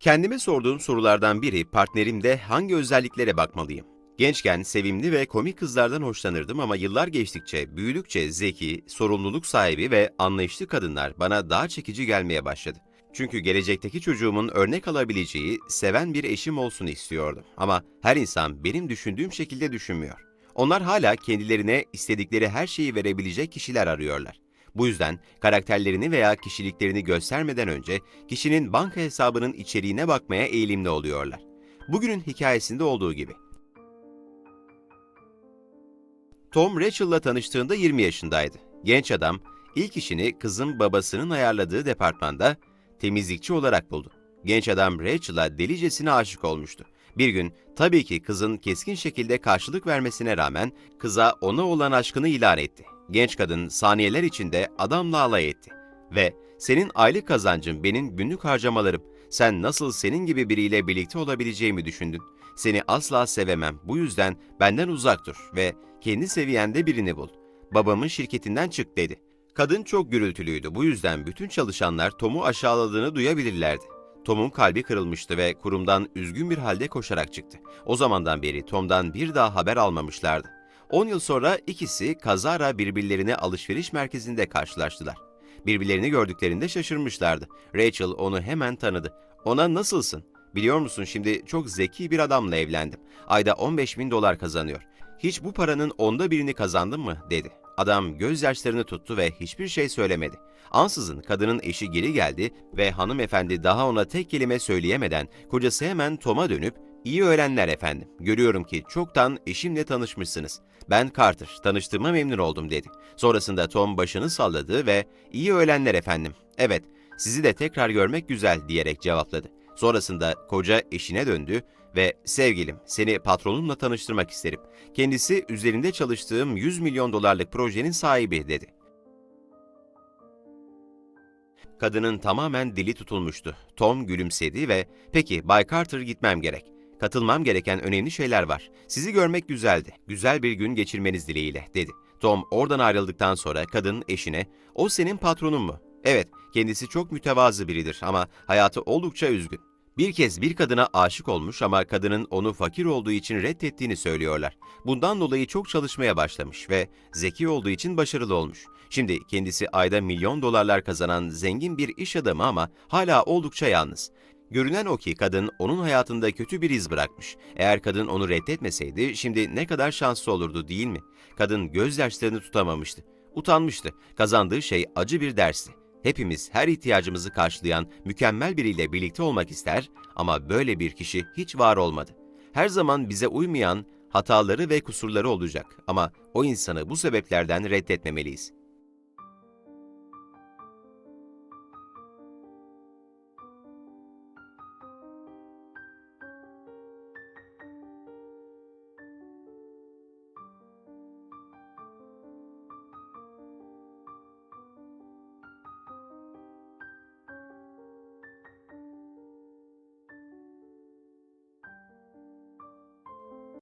Kendime sorduğum sorulardan biri partnerimde hangi özelliklere bakmalıyım? Gençken sevimli ve komik kızlardan hoşlanırdım ama yıllar geçtikçe, büyüdükçe zeki, sorumluluk sahibi ve anlayışlı kadınlar bana daha çekici gelmeye başladı. Çünkü gelecekteki çocuğumun örnek alabileceği, seven bir eşim olsun istiyordum. Ama her insan benim düşündüğüm şekilde düşünmüyor. Onlar hala kendilerine istedikleri her şeyi verebilecek kişiler arıyorlar. Bu yüzden karakterlerini veya kişiliklerini göstermeden önce kişinin banka hesabının içeriğine bakmaya eğilimli oluyorlar. Bugünün hikayesinde olduğu gibi. Tom Rachel'la tanıştığında 20 yaşındaydı. Genç adam ilk işini kızın babasının ayarladığı departmanda temizlikçi olarak buldu. Genç adam Rachel'a delicesine aşık olmuştu. Bir gün tabii ki kızın keskin şekilde karşılık vermesine rağmen kıza ona olan aşkını ilan etti. Genç kadın saniyeler içinde adamla alay etti. Ve senin aylık kazancın benim günlük harcamalarım. Sen nasıl senin gibi biriyle birlikte olabileceğimi düşündün. Seni asla sevemem. Bu yüzden benden uzak dur ve kendi seviyende birini bul. Babamın şirketinden çık dedi. Kadın çok gürültülüydü. Bu yüzden bütün çalışanlar Tom'u aşağıladığını duyabilirlerdi. Tom'un kalbi kırılmıştı ve kurumdan üzgün bir halde koşarak çıktı. O zamandan beri Tom'dan bir daha haber almamışlardı. 10 yıl sonra ikisi kazara birbirlerine alışveriş merkezinde karşılaştılar. Birbirlerini gördüklerinde şaşırmışlardı. Rachel onu hemen tanıdı. Ona nasılsın? Biliyor musun şimdi çok zeki bir adamla evlendim. Ayda 15 bin dolar kazanıyor. Hiç bu paranın onda birini kazandın mı? dedi. Adam gözyaşlarını tuttu ve hiçbir şey söylemedi. Ansızın kadının eşi geri geldi ve hanımefendi daha ona tek kelime söyleyemeden kocası hemen Tom'a dönüp İyi öğlenler efendim. Görüyorum ki çoktan eşimle tanışmışsınız. Ben Carter, tanıştığıma memnun oldum dedi. Sonrasında Tom başını salladı ve iyi öğlenler efendim. Evet, sizi de tekrar görmek güzel diyerek cevapladı. Sonrasında koca eşine döndü ve sevgilim seni patronumla tanıştırmak isterim. Kendisi üzerinde çalıştığım 100 milyon dolarlık projenin sahibi dedi. Kadının tamamen dili tutulmuştu. Tom gülümsedi ve "Peki Bay Carter gitmem gerek. Katılmam gereken önemli şeyler var. Sizi görmek güzeldi. Güzel bir gün geçirmeniz dileğiyle." dedi. Tom oradan ayrıldıktan sonra kadın eşine "O senin patronun mu?" "Evet, kendisi çok mütevazı biridir ama hayatı oldukça üzgün." Bir kez bir kadına aşık olmuş ama kadının onu fakir olduğu için reddettiğini söylüyorlar. Bundan dolayı çok çalışmaya başlamış ve zeki olduğu için başarılı olmuş. Şimdi kendisi ayda milyon dolarlar kazanan zengin bir iş adamı ama hala oldukça yalnız. Görünen o ki kadın onun hayatında kötü bir iz bırakmış. Eğer kadın onu reddetmeseydi şimdi ne kadar şanslı olurdu değil mi? Kadın gözyaşlarını tutamamıştı. Utanmıştı. Kazandığı şey acı bir dersti. Hepimiz her ihtiyacımızı karşılayan mükemmel biriyle birlikte olmak ister ama böyle bir kişi hiç var olmadı. Her zaman bize uymayan hataları ve kusurları olacak ama o insanı bu sebeplerden reddetmemeliyiz.